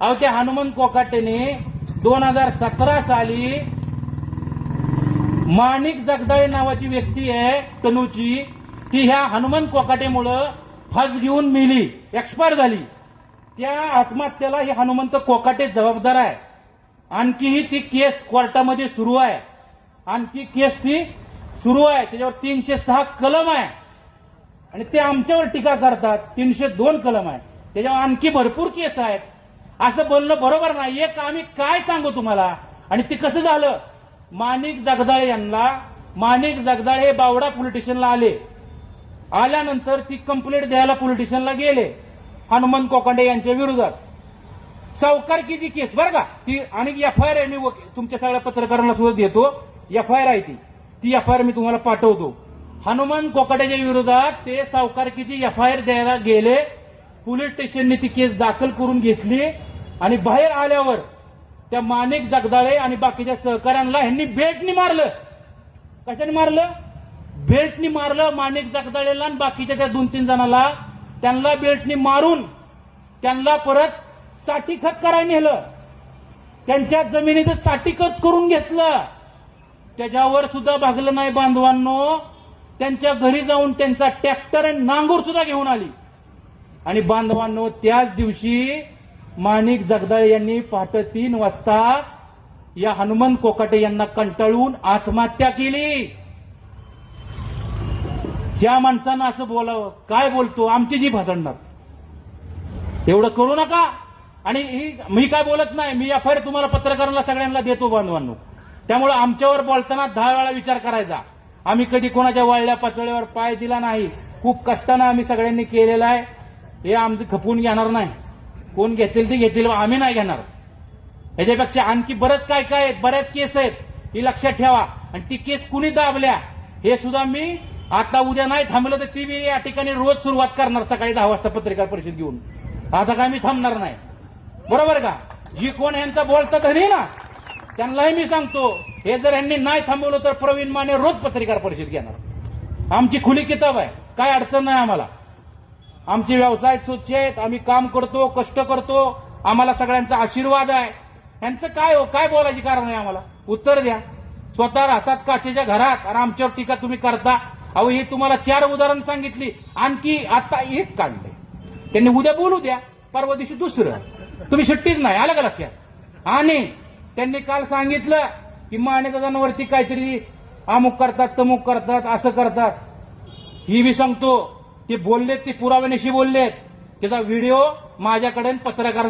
अहो त्या हनुमंत कोकाटेने दोन हजार सतरा साली माणिक जगदाळे नावाची व्यक्ती आहे तनूची. ती ह्या हनुमंत कोकाटेमुळं फस घेऊन मिली एक्सपायर झाली. त्या आत्महत्येला हे हनुमंत कोकाटे जबाबदार आहे. आणखीही ती केस कोर्टामध्ये सुरू आहे. आणखी केस ती सुरू आहे. त्याच्यावर तीनशे सहा कलम आहे. आणि ते आमच्यावर टीका करतात तीनशे दोन कलम आहे. त्याच्यावर आणखी भरपूर केस आहेत. असं बोलणं बरोबर नाही. एक आम्ही काय सांगू तुम्हाला? आणि ते कसं झालं? माणिक जगदाळे यांना माणिक जगदाळे हे बावडा पोलिटिशियनला आले. आल्यानंतर ती कंप्लेंट द्यायला पोलिटिशियनला गेले. हनुमंत कोकांडे यांच्या विरोधात. सावकारकीची केस बरं का? ती आणि एफ आय आर मी तुमच्या सगळ्या पत्रकारांना सुद्धा देतो. एफ आय आर आहे ती. ती एफ आय आर मी तुम्हाला पाठवतो. हनुमान कोकाट्याच्या विरोधात ते सावकारकीची एफ आय आर द्यायला गेले. पोलीस स्टेशनने ती केस दाखल करून घेतली. आणि बाहेर आल्यावर त्या माणिक जगदाळे आणि बाकीच्या सहकाऱ्यांना ह्यांनी भेटनी मारलं. कशाने मारलं? बेल्टनी मारलं माणिक जगदाळेला आणि बाकीच्या त्या दोन तीन जणाला. त्यांना बेल्टनी मारून त्यांना परत साठी खत करायला नेलं. त्यांच्या जमिनीचं साठी खत करून घेतलं. त्याच्यावर सुद्धा भागलं नाही बांधवांनो. त्यांच्या घरी जाऊन त्यांचा ट्रॅक्टर आणि नांगूर सुद्धा घेऊन आली. आणि बांधवांनो त्याच दिवशी माणिक जगदाळे यांनी पहाटे तीन वाजता या हनुमंत कोकाटे यांना कंटाळून आत्महत्या केली. या माणसानं असं बोलावं. काय बोलतो? आमची जी भासडणार एवढं करू नका. आणि ही मी काय बोलत नाही. मी एफ आय तुम्हाला पत्रकारांना सगळ्यांना देतो बांधवांनो. त्यामुळे आमच्यावर बोलताना दहा वेळा विचार करायचा. आम्ही कधी कोणाच्या वळल्या पाचोळ्यावर पाय दिला नाही. खूप कष्टानं आम्ही सगळ्यांनी केलेलं आहे. हे आमचं खपून घेणार नाही. कोण घेतील ते घेतील आम्ही नाही घेणार. याच्यापेक्षा आणखी बरंच काय काय आहेत? बऱ्याच केस आहेत. ही लक्षात ठेवा. आणि ती केस कुणी दाबल्या? हे सुद्धा मी आता उद्या नाही थांबलं तर ती मी या ठिकाणी रोज सुरुवात करणार सकाळी दहा वाजता पत्रकार परिषद घेऊन. आता काय मी थांबणार नाही. बरोबर का? जी कोण यांचा बोलता धनी ना त्यांनाही मी सांगतो हे जर यांनी नाही थांबवलं तर प्रवीण माने रोज पत्रकार परिषद घेणार. आमची खुली किताब आहे. काय अडचण नाही आम्हाला. आमचे व्यवसाय स्वच्छ आहेत आम्ही काम करतो कष्ट करतो आम्हाला सगळ्यांचा आशीर्वाद आहे. यांचं काय हो? काय बोलायची कारण आहे आम्हाला? उत्तर द्या. स्वतः राहतात काचेच्या घरात आणि आमच्यावर टीका तुम्ही करता. अहो ही तुम्हाला चार उदाहरण सांगितली. आणखी आता एक काढले त्यांनी उद्या बोलू द्या. परवा दिवशी दुसरं. तुम्ही सुट्टीच नाही. आलं का लक्षात? आणि त्यांनी काल सांगितलं की माने काहीतरी अमुक करतात तमुक करतात असं करतात. ही बी सांगतो. ते बोललेत ते पुराव्यानिशी बोललेत. त्याचा व्हिडिओ माझ्याकडे पत्रकार